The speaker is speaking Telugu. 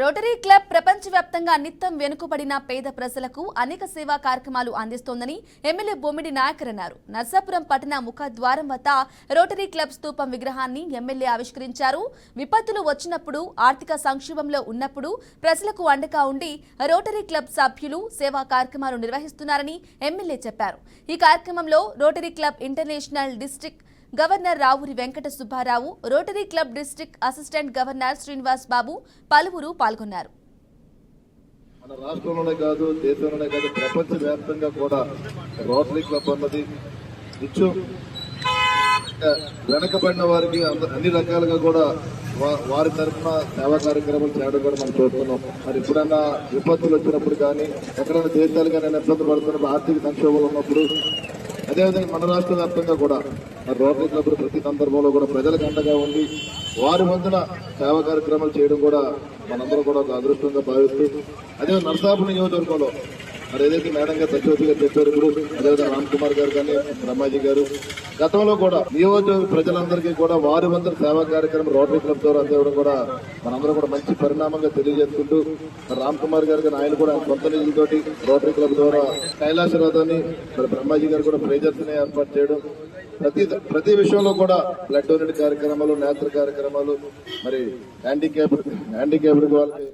రోటరీ క్లబ్ ప్రపంచవ్యాప్తంగా నిత్యం వెనుకబడిన పేద ప్రజలకు అనేక సేవా కార్యక్రమాలు అందిస్తోందని ఎమ్మెల్యే బొమ్మిడి నాయకర్ అన్నారు. నర్సాపురం పట్టణ ముఖద్వారం వద్ద రోటరీ క్లబ్ స్థూపం విగ్రహాన్ని ఎమ్మెల్యే ఆవిష్కరించారు. విపత్తులు వచ్చినప్పుడు ఆర్థిక సంక్షోభంలో ఉన్నప్పుడు ప్రజలకు అండగా ఉండి రోటరీ క్లబ్ సభ్యులు సేవా కార్యక్రమాలు నిర్వహిస్తున్నారని ఎమ్మెల్యే చెప్పారు. ఈ కార్యక్రమంలో rotary club international district governor Raavuri Venkata Subbarao rotary club district assistant governor Srinivas Babu పలువురు పాల్గొన్నారు. మన రాష్ట్రంలోనే కాదు దేశంలోనే కాదు ప్రపంచ వ్యాప్తంగా కూడా రోటరీ క్లబ్ అన్నది నిత్యం వెనకబడిన వారికి అన్ని రకాలుగా కూడా వారి తరఫున సేవా కార్యక్రమాలు చేయడం కూడా మనం చూస్తున్నాం. మరి ఎప్పుడైనా విపత్తులు వచ్చినప్పుడు కానీ ఎక్కడైనా దేశాలు కానీ ఇబ్బంది పడుతున్నప్పుడు ఆర్థిక సంక్షోభాలు ఉన్నప్పుడు అదేవిధంగా మన రాష్ట్ర వ్యాప్తంగా కూడా మరి రోటరీ క్లబ్ ప్రతి సందర్భంలో కూడా ప్రజలకు అండగా ఉండి వారి వంతున సేవా కార్యక్రమాలు చేయడం కూడా మనందరం కూడా ఒక అదృష్టంగా భావిస్తూ అదే నరసాపు నియోజకవర్గంలో మరి ఏదైతే మేడం గారు సత్యవతి గారు చెప్పారు ఇప్పుడు అదేవిధంగా రామ్ కుమార్ గారు కానీ బ్రహ్మాజీ గారు గతంలో కూడా నియోజకవర్గ ప్రజలందరికీ కూడా వారి వంతున సేవా కార్యక్రమం రోటరీ క్లబ్ ద్వారా అందివ్వడం కూడా మనందరం కూడా మంచి పరిణామంగా తెలియజేసుకుంటూ రామ్ కుమార్ గారు కానీ ఆయన కూడా ఆయన సొంత నిధులతోటి రోటరీ క్లబ్ ద్వారా కైలాసరాధాన్ని మరి బ్రహ్మాజీ గారు కూడా ప్రేజర్స్ని ఏర్పాటు చేయడం ప్రతి ప్రతి విషయంలో కూడా బ్లడ్ డొనేట్ కార్యక్రమాలు నేత్ర కార్యక్రమాలు మరి హ్యాండిక్యాప్ హ్యాండిక్యాప్డ్ వాళ్ళకి